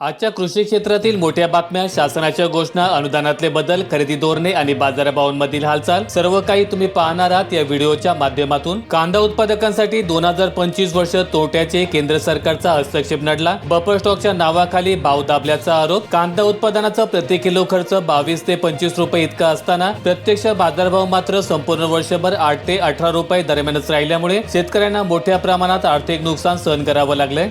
आजच्या कृषी क्षेत्रातील मोठ्या बातम्या शासनाच्या घोषणा अनुदानातले बदल खरेदी धोरणे आणि बाजारभावांमधील हालचाल सर्व काही तुम्ही पाहणार आहात या व्हिडिओच्या माध्यमातून. कांदा उत्पादकांसाठी दोन हजार पंचवीस वर्ष तोट्याचे केंद्र सरकारचा हस्तक्षेप नडला. बफर स्टॉकच्या नावाखाली भाव दाबल्याचा आरोप. कांदा उत्पादनाचा प्रति किलो खर्च बावीस ते पंचवीस रुपये इतका असताना प्रत्यक्ष बाजारभाव मात्र संपूर्ण वर्षभर आठ ते अठरा रुपये दरम्यानच राहिल्यामुळे शेतकऱ्यांना मोठ्या प्रमाणात आर्थिक नुकसान सहन करावं लागलंय.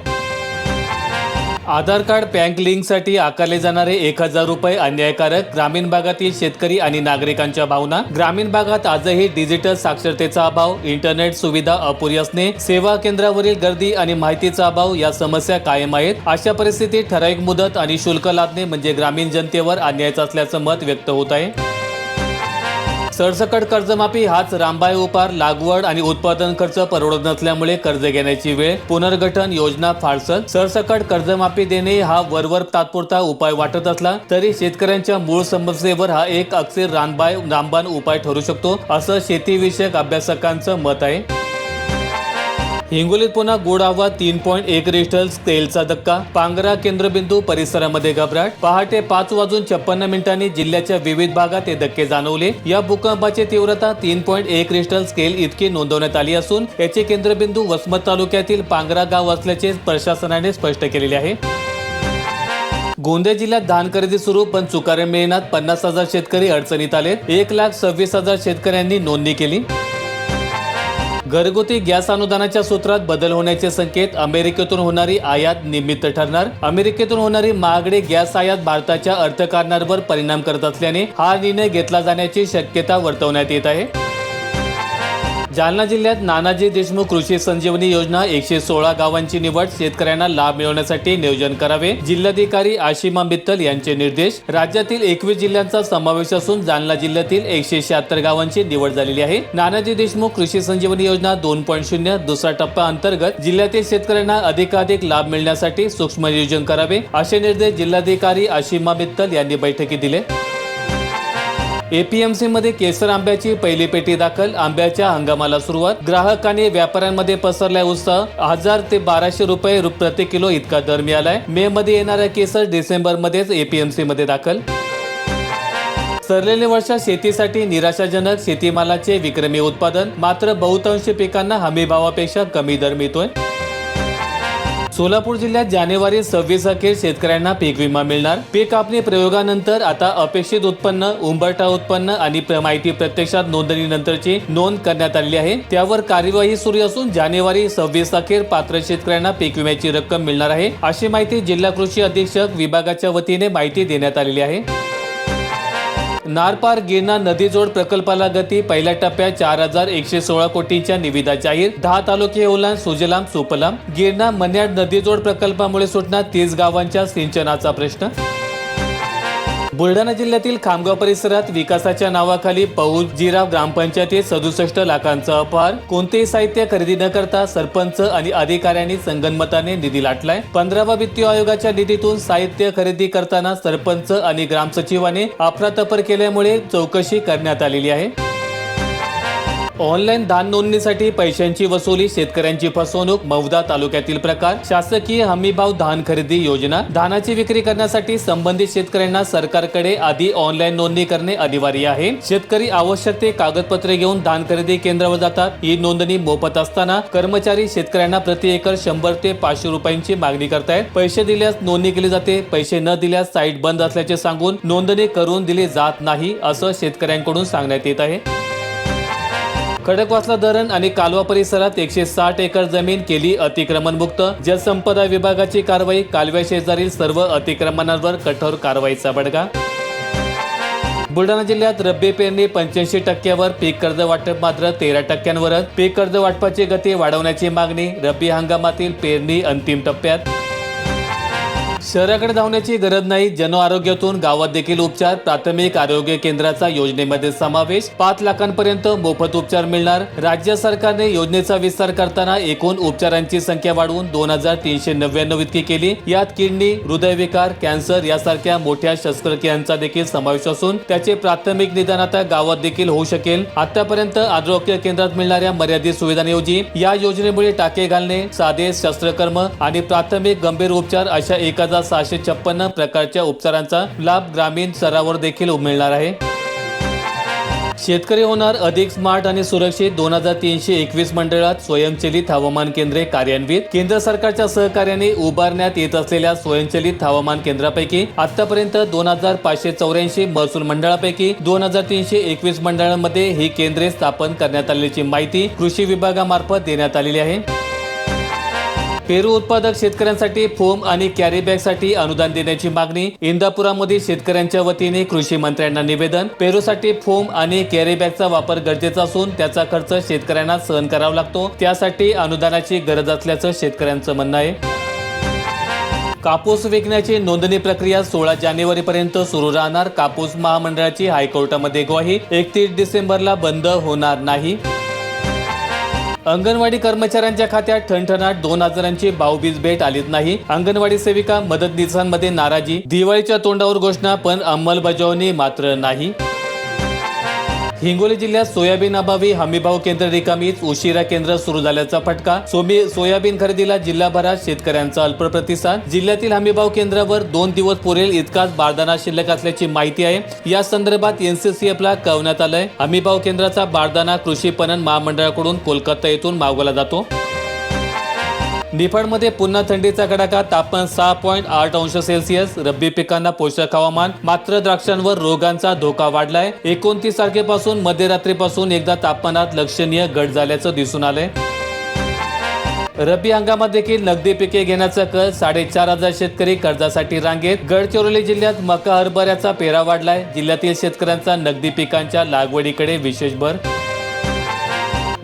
आधार कार्ड बँक लिंकसाठी आकारले जाणारे एक हजार रुपये अन्यायकारक ग्रामीण भागातील शेतकरी आणि नागरिकांच्या भावना. ग्रामीण भागात आजही डिजिटल साक्षरतेचा अभाव इंटरनेट सुविधा अपुरी असणे सेवा केंद्रावरील गर्दी आणि माहितीचा अभाव या समस्या कायम आहेत. अशा परिस्थितीत ठराविक मुदत आणि शुल्क लादणे म्हणजे ग्रामीण जनतेवर अन्यायच असल्याचं मत व्यक्त होत आहे. सरसकट कर्जमाफी हाच रामबाय उपार लागवड आणि उत्पादन खर्च परवडत नसल्यामुळे कर्ज घेण्याची वेळ पुनर्गठन योजना फारसल सरसकट कर्जमाफी देणे हा वरवर तात्पुरता उपाय वाटत असला तरी शेतकऱ्यांच्या मूळ समस्येवर हा एक अक्षर रामबाय रामबाण उपाय ठरू शकतो असं शेतीविषयक अभ्यासकांचं मत आहे. हिंगोलीत पुन्हा गोड तीन पॉईंट एक रिस्टर स्केलचा धक्का. पांगरा केंद्रबिंदू परिसरामध्ये घबराट. पहाटे पाच वाजून छप्पन्न मिनिटांनी जिल्ह्याच्या विविध भागात हे धक्के जाणवले. या भूकंपाची तीव्रता तीन पॉईंट एक रिस्टर स्केल इतकी नोंदवण्यात आली असून याचे केंद्रबिंदू वसमत तालुक्यातील पांगरा गाव असल्याचे प्रशासनाने स्पष्ट केलेले आहे. गोंदिया जिल्ह्यात धान खरेदी सुरू पण चुकारे मिळण्यात पन्नास हजार शेतकरी अडचणीत आले एक लाख सव्वीस हजार शेतकऱ्यांनी नोंदणी केली. घरगुती गॅस अनुदानाच्या सूत्रात बदल होण्याचे संकेत अमेरिकेतून होणारी आयात निमित्त ठरणार. अमेरिकेतून होणारी महागडी गॅस आयात भारताच्या अर्थकारणावर परिणाम करत असल्याने हा निर्णय घेतला जाण्याची शक्यता वर्तवण्यात येत आहे. जालना जिल्ह्यात नानाजी देशमुख कृषी संजीवनी योजना एकशे सोळा गावांची निवड शेतकऱ्यांना लाभ मिळवण्यासाठी नियोजन करावे. जिल्हाधिकारी आशिमा मित्तल यांचे निर्देश. राज्यातील एकवीस जिल्ह्यांचा समावेश असून जालना जिल्ह्यातील एकशे शहात्तर गावांची निवड झालेली आहे. नानाजी देशमुख कृषी संजीवनी योजना दोन पॉईंट शून्य दुसरा टप्पा अंतर्गत जिल्ह्यातील शेतकऱ्यांना अधिकाधिक लाभ मिळण्यासाठी सूक्ष्म नियोजन करावे. असे निर्देश जिल्हाधिकारी आशिमा मित्तल यांनी बैठकीत दिले. एपीएमसी मध्ये केसर आंब्याची पहिली पेटी दाखल. आंब्याच्या हंगामाला सुरुवात. ग्राहक आणि व्यापाऱ्यांमध्ये पसरलाय उत्साह. हजार ते बाराशे रुपये प्रति किलो इतका दर मिळालाय. मे मध्ये येणारा केसर डिसेंबर मध्येच एपीएमसी मध्ये दाखल. सरलेले वर्ष शेतीसाठी निराशाजनक शेतीमालाचे विक्रमी उत्पादन. मात्र बहुतांश पिकांना हमी भावापेक्षा कमी दर मिळतोय. सोलापूर जिल्ह्यात जानेवारी सव्वीस अखेर शेतकऱ्यांना पीक विमा मिळणार. पीक कापणी प्रयोगानंतर आता अपेक्षित उत्पन्न उंबरठा उत्पन्न आणि प्र- माहिती प्रत्यक्षात नोंदणीनंतरची नोंद करण्यात आली आहे. त्यावर कार्यवाही सुरू असून जानेवारी सव्वीस अखेर पात्र शेतकऱ्यांना पीक विम्याची रक्कम मिळणार आहे. अशी माहिती जिल्हा कृषी अधीक्षक विभागाच्या वतीने माहिती देण्यात आलेली आहे. नारपार गिरणा नदीजोड प्रकल्पाला गती. पहिल्या टप्प्यात चार हजार एकशे सोळा कोटींच्या निविदा जाहीर. दहा तालुके ओलान सुजलाम सुपलाम. गिरणा मन्याड नदीजोड प्रकल्पामुळे सुटणार तीस गावांच्या सिंचनाचा प्रश्न. बुलढाणा जिल्ह्यातील खामगाव परिसरात विकासाच्या नावाखाली पौज जिराव ग्रामपंचायतीत सदुसष्ट लाखांचा अपहार कोणतेही साहित्य खरेदी न करता सरपंच आणि अधिकाऱ्यांनी संगनमताने निधी लाटलाय. पंधरावा वित्तीय आयोगाच्या निधीतून साहित्य खरेदी करताना सरपंच आणि ग्रामसचिवाने अफरातफर केल्यामुळे चौकशी करण्यात आलेली आहे. ऑनलाईन धान नोंदणीसाठी पैशांची वसुली शेतकऱ्यांची फसवणूक मौदा तालुक्यातील प्रकार शासकीय हमीभाव धान खरेदी योजना धानाची विक्री करण्यासाठी संबंधित शेतकऱ्यांना सरकारकडे आधी ऑनलाईन नोंदणी करणे अनिवार्य आहे. शेतकरी आवश्यक ते कागदपत्रे घेऊन धान खरेदी केंद्रावर जातात. ही नोंदणी मोफत असताना कर्मचारी शेतकऱ्यांना प्रति एकर शंभर ते पाचशे रुपयांची मागणी करतायत. पैसे दिल्यास नोंदणी केली जाते. पैसे न दिल्यास साईट बंद असल्याचे सांगून नोंदणी करून दिली जात नाही असं शेतकऱ्यांकडून सांगण्यात येत आहे. खडकवासला धरण आणि कालवा परिसरात एकशे साठ एकर जमीन केली अतिक्रमणमुक्त. जलसंपदा विभागाची कारवाई कालव्या शेजारील सर्व अतिक्रमणांवर कठोर कारवाईचा बडगा. बुलढाणा जिल्ह्यात रब्बी पेरणी पंच्याऐंशी टक्क्यावर पीक कर्ज वाटप मात्र तेरा टक्क्यांवरच. पीक कर्ज वाटपाची गती वाढवण्याची मागणी रब्बी हंगामातील पेरणी अंतिम टप्प्यात. शहराकडे धावण्याची गरज नाही. जन आरोग्यातून गावात देखील उपचार प्राथमिक आरोग्य केंद्राचा योजनेमध्ये समावेश. पाच लाखांपर्यंत मोफत उपचार मिळणार. राज्य सरकारने योजनेचा विस्तार करताना एकूण उपचारांची संख्या वाढवून दोन हजार तीनशे नव्याण्णव इतकी केली. यात किडनी हृदयविकार कॅन्सर यासारख्या मोठ्या शस्त्रक्रियांचा देखील समावेश असून त्याचे प्राथमिक निदान आता गावात देखील होऊ शकेल. आतापर्यंत आरोग्य केंद्रात मिळणाऱ्या मर्यादित सुविधांऐवजी या योजनेमुळे टाके घालणे साधे शस्त्रकर्म आणि प्राथमिक गंभीर उपचार अशा एका हजार सहाशे छप्पन्न प्रकारच्या उपचारांचा लाभ ग्रामीण स्तरावर देखील मिळणार आहे. शेतकरी होणार अधिक स्मार्ट आणि सुरक्षित दोन हजार तीनशे एकवीस मंडळात स्वयंचलित हवामान केंद्रे कार्यान्वित. केंद्र सरकारच्या सहकार्याने उभारण्यात येत असलेल्या स्वयंचलित हवामान केंद्रापैकी आतापर्यंत दोन हजार पाचशे चौऱ्याऐंशी महसूल मंडळापैकी दोन हजार तीनशे एकवीस मंडळांमध्ये ही केंद्रे स्थापन करण्यात आल्याची माहिती कृषी विभागामार्फत देण्यात आलेली आहे. पेरू उत्पादक शेतकऱ्यांसाठी फोम आणि कॅरी बॅगसाठी अनुदान देण्याची मागणी. इंदापुरामध्ये शेतकऱ्यांच्या वतीने कृषी मंत्र्यांना निवेदन. पेरूसाठी फोम आणि कॅरी बॅगचा वापर गरजेचा असून त्याचा खर्च शेतकऱ्यांना सहन करावा लागतो. त्यासाठी अनुदानाची गरज असल्याचं शेतकऱ्यांचं म्हणणं आहे. कापूस विकण्याची नोंदणी प्रक्रिया सोळा जानेवारी पर्यंत सुरू राहणार. कापूस महामंडळाची हायकोर्टामध्ये ग्वाही. एकतीस डिसेंबरला बंद होणार नाही. अंगणवाडी कर्मचाऱ्यांच्या खात्यात ठणठणाट दोन हजारांची भाऊबीज भेट आलीच नाही. अंगणवाडी सेविका मदतनीसांमध्ये नाराजी. दिवाळीच्या तोंडावर घोषणा पण अंमलबजावणी मात्र नाही. हिंगोली जिल्ह्यात सोयाबीन अभावी हमीभाव केंद्र रिकामीच उशिरा केंद्र सुरू झाल्याचा फटका. सोमी सोयाबीन खरेदीला जिल्हाभरात शेतकऱ्यांचा अल्प प्रतिसाद. जिल्ह्यातील हमीभाव केंद्रावर दोन दिवस पुरेल इतकाच बारदाना शिल्लक असल्याची माहिती आहे. या संदर्भात एनसीसीएफला कळवण्यात आलंय. हमीभाव केंद्राचा बारदाना कृषी पणन महामंडळाकडून कोलकाता येथून मागवला जातो. निफाडमध्ये पुन्हा थंडीचा कडाका तापमान सहा पॉईंट आठ अंश सेल्सिअस रब्बी पिकांना पोषक हवामान मात्र द्राक्षांवर रोगांचा धोका वाढलाय. एकोणतीस तारखेपासून मध्यरात्रीपासून एकदा तापमानात लक्षणीय घट झाल्याचं दिसून आलंय. रब्बी हंगामात देखील नगदी पिके घेण्याचा कल साडेचार हजार शेतकरी कर्जासाठी रांगेत. गडचिरोली जिल्ह्यात मका हरभऱ्याचा पेरा वाढलाय. जिल्ह्यातील शेतकऱ्यांचा नगदी पिकांच्या लागवडीकडे विशेष भर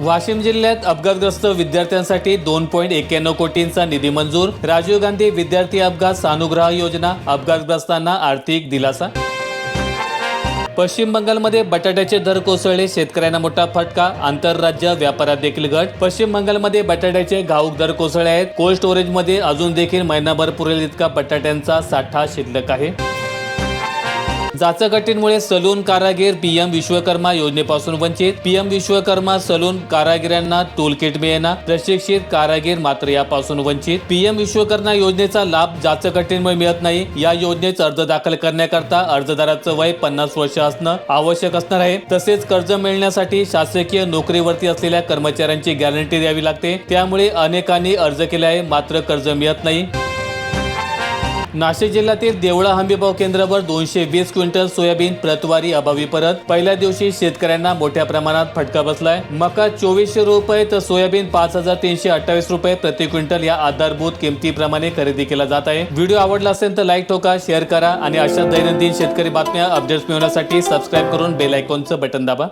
वाशिम जिल्ह्यात अपघातग्रस्त विद्यार्थ्यांसाठी दोन पॉईंट एक्क्याण्णव कोटींचा निधी मंजूर. राजीव गांधी विद्यार्थी अपघात सानुग्रह योजना. अपघातग्रस्तांना आर्थिक दिलासा. पश्चिम बंगालमध्ये बटाट्याचे दर कोसळले शेतकऱ्यांना मोठा फटका. आंतरराज्य व्यापारात देखील घट. पश्चिम बंगालमध्ये बटाट्याचे घाऊक दर कोसळले आहेत. कोल्ड स्टोरेजमध्ये अजून देखील महिनाभर पुरेल इतका बटाट्यांचा साठा शिल्लक आहे. जाचकटींमुळे सलून कारागीर पीएम विश्वकर्मा योजनेपासून वंचित. पीएम विश्वकर्मा सलून कारागिरांना टूल किट मिळेना. प्रशिक्षित कारागीर मात्र यापासून वंचित. पीएम विश्वकर्मा योजनेचा लाभ जाचकटींमुळे मिळत नाही. या योजनेत अर्ज दाखल करण्याकरता अर्जदाराचं वय पन्नास वर्ष असणं आवश्यक असणार आहे. तसेच कर्ज मिळण्यासाठी शासकीय नोकरीवरती असलेल्या कर्मचाऱ्यांची गॅरंटी द्यावी लागते. त्यामुळे अनेकांनी अर्ज केले आहे मात्र कर्ज मिळत नाही. नाशिक जिल्ह्यातील देवळा हमीभाव केंद्रावर दोनशे वीस क्विंटल सोयाबीन प्रतवारी अभावी परत. पहिल्या दिवशी शेतकऱ्यांना मोठ्या प्रमाणात फटका बसलाय. मका चोवीसशे रुपये तर सोयाबीन पाच हजार तीनशे अठ्ठावीस रुपये प्रति क्विंटल या आधारभूत किमतीप्रमाणे खरेदी केला जात आहे व्हिडिओ आवडला असेल तर लाईक ठोका शेअर करा आणि अशा दैनंदिन शेतकरी बातम्या अपडेट्स मिळवण्यासाठी सबस्क्राईब करून बेल आयकॉनचं बटन दाबा.